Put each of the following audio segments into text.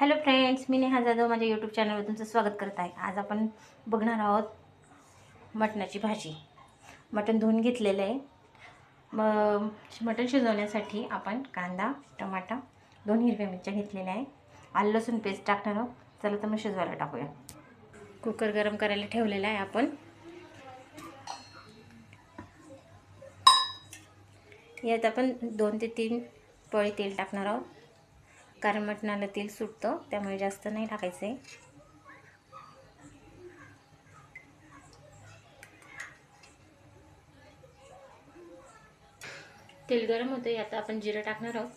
Hello friends मी नेहा जाधव माझ्या YouTube चॅनलवर तुमचं स्वागत करत आहे. आज आपण बघणार आहोत मटणाची भाजी. मटण धुवून घेतलेलं आहे. मग मटण शिजवण्यासाठी आपण कांदा टमाटा दोन हिरव्या मिरच्या घेतलेल्या आहे. आलं लसूण पेस्ट टाकणार आहोत. चला तर मग शिजवायला टाकूया. कुकर गरम करायला ठेवलेला आहे आपण. यात आपण दोन ते तीन पळी तेल टाकणार आहोत. कारण मटणाला तेल सुटतं त्यामुळे जास्त नाही टाकायचं. आहे तेल गरम होतं आता आपण जिरं टाकणार आहोत.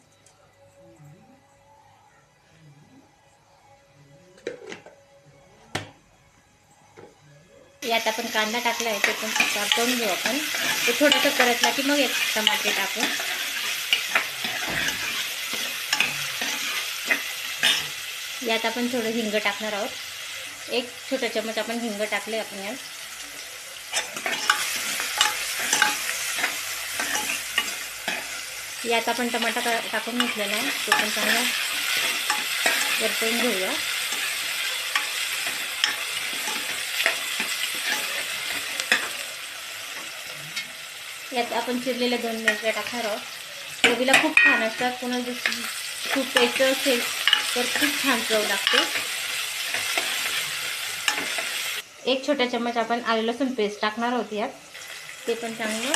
यात आपण कांदा टाकला आहे ते पण परतवून घेऊ आपण. ते थोडंसं परतला की मग एक टमाटे टाकू. यात आपण थोडं हिंग टाकणार आहोत. एक छोटा चमच आपण हिंग टाकले आपण यात. यात आपण टमाटा टा टाकून घेतलेला आहे. तो पण चांगला वरतून घेऊया. यात आपण चिरलेल्या दोन मिरच्या टाकणार आहोत. चवीला खूप छान असतात. पुन्हा खूप प्यायचं असेल तर खूप छान चव लागते. एक छोटा चम्मच आपण आलं लसूण पेस्ट टाकणार आहोत यात. ते पण चांगलं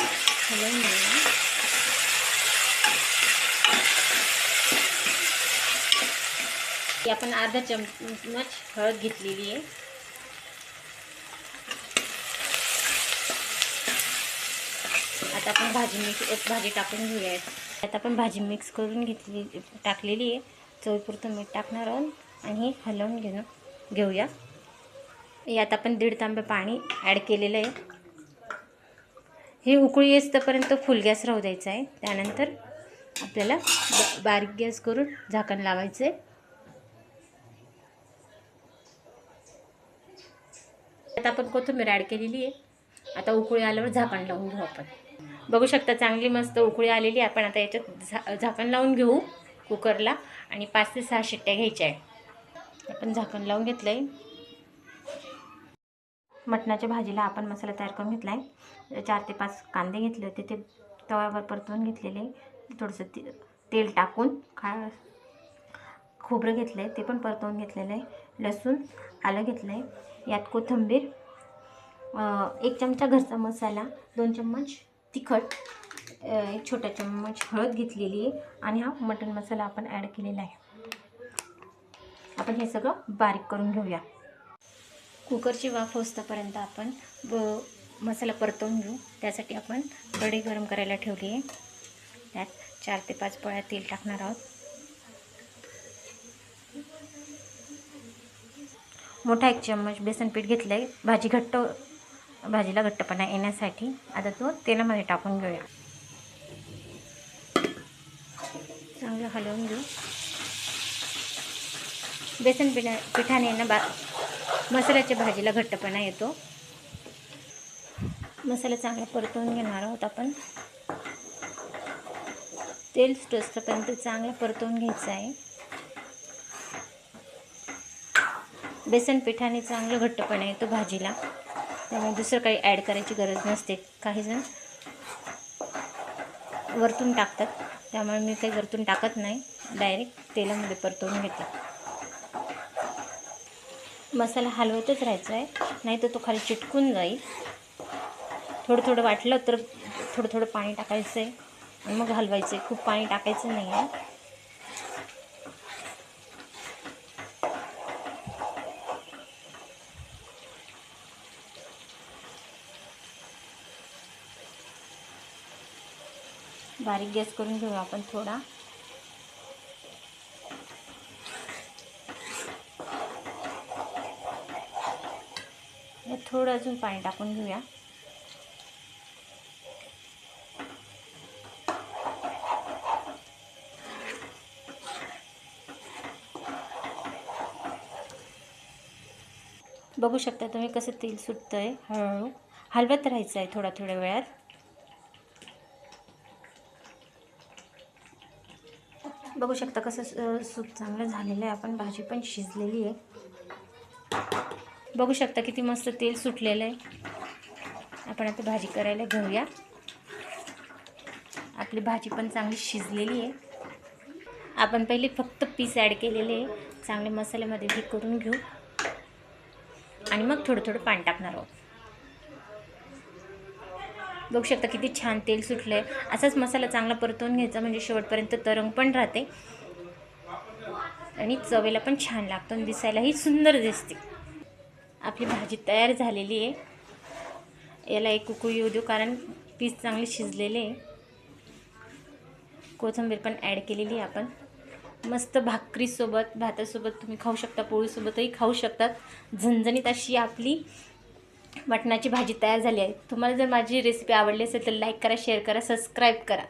हलवून घेऊया. ती आपण अर्धा चमच हळद घेतलेली आहे. आता आपण भाजी मिक्स भाजी टाकून घेऊयात. आता आपण भाजी मिक्स करून घेतली टाकलेली आहे. चवीपुरतं मीठ टाकणार आहोत आणि हे हलवून घेणं घेऊया. यात आपण दीड तांबे पाणी ॲड केलेलं आहे. हे उकळी येस्तपर्यंत फुल गॅस राहू द्यायचा आहे. त्यानंतर आपल्याला ब बारीक गॅस करून झाकण लावायचं आहे. आता आपण कोथिंबीर ॲड केलेली आहे. आता उकळी आल्यावर झाकण लावून घेऊ आपण. बघू शकता चांगली मस्त उकळी आलेली आपण आता याच्यात झा झाकण लावून घेऊ कुकरला आणि पाच ते सहा शिट्ट्या घ्यायच्या आहे आपण झाकण लावून घेतलं आहे मटणाच्या भाजीला आपण मसाला तयार करून घेतला आहे चार ते पाच कांदे घेतले होते ते तव्यावर परतवून घेतलेले. थोडंसं ते तेल टाकून खा खोबरं घेतलं आहे ते पण परतवून घेतलेलं आहे. लसूण आलं घेतलं आहे यात कोथिंबीर एक चमचा घरचा मसाला दोन चम्मच तिखट एक छोटा चम्मच हळद घेतलेली आहे आणि हा मटण मसाला आपण ॲड केलेला आहे. आपण हे सगळं बारीक करून घेऊया. कुकरची वाफ होस्तपर्यंत आपण ब मसाला परतवून घेऊ. त्यासाठी आपण कढई गरम करायला ठेवली आहे. त्यात चार ते पाच पळ्या तेल टाकणार आहोत. मोठा एक चम्मच बेसन पीठ घेतलं आहे भाजी घट्ट भाजीला घट्टपणा येण्यासाठी आता तो तेलामध्ये टाकून घेऊया. चांगलं हलवून घेऊ. बेसन पिठा पिठाने ना बा मसाल्याच्या भाजीला घट्टपणा येतो. मसाला चांगला परतवून घेणार आहोत आपण. तेल सुटोस्तपर्यंत चांगलं परतवून घ्यायचं आहे. बेसन पिठाने चांगलं घट्टपणा येतो भाजीला. त्यामुळे दुसरं काही ॲड करायची गरज नसते. काहीजण वरतून टाकतात. त्यामुळे मी काही वरतून टाकत नाही. डायरेक्ट तेलामध्ये परतवून घेते. मसाला हलवतच राहायचा आहे नाही तर तो खाली चिटकून जाईल. थोडं थोडं वाटलं तर थोडं थोडं पाणी टाकायचं आहे मग हलवायचं आहे खूप पाणी टाकायचं नाही आहे बारीक गॅस करून घेऊ आपण थोडा. थोडं अजून पाणी टाकून घेऊया. बघू शकता तुम्ही कसं तेल सुटतं आहे हळूहळू हलवत राहायचं आहे थोड्या थोड्या वेळात. बघू शकता कसं स- सूप चांगलं झालेलं आहे. आपण भाजी पण शिजलेली आहे. बघू शकता किती मस्त तेल सुटलेलं आहे. आपण आता भाजी करायला घेऊया. आपली भाजी पण चांगली शिजलेली आहे. आपण पहिले फक्त पीस ॲड केलेले आहे. चांगले मसाल्यामध्ये हे करून घेऊ. आणि मग थोडं थोडं पाणी टाकणार आहोत. बघू शकता किती छान तेल सुटलं आहे असाच मसाला चांगला परतवून घ्यायचा म्हणजे शेवटपर्यंत तरंग पण राहते. आणि चवेला पण छान लागतो आणि दिसायलाही सुंदर दिसते. आपली भाजी तयार झालेली आहे. याला एक कुकू येऊ देऊ कारण पीस चांगले शिजलेले आहे. कोथिंबीर पण ॲड केलेली आहे आपण. मस्त भाकरीसोबत भातासोबत तुम्ही खाऊ शकता पोळीसोबतही खाऊ शकतात. झणझणीत अशी आपली मटणाची भाजी तयार झाली आहे. तुम्हाला जर माझी रेसिपी आवडली असेल तर लाईक करा शेअर करा सबस्क्राईब करा.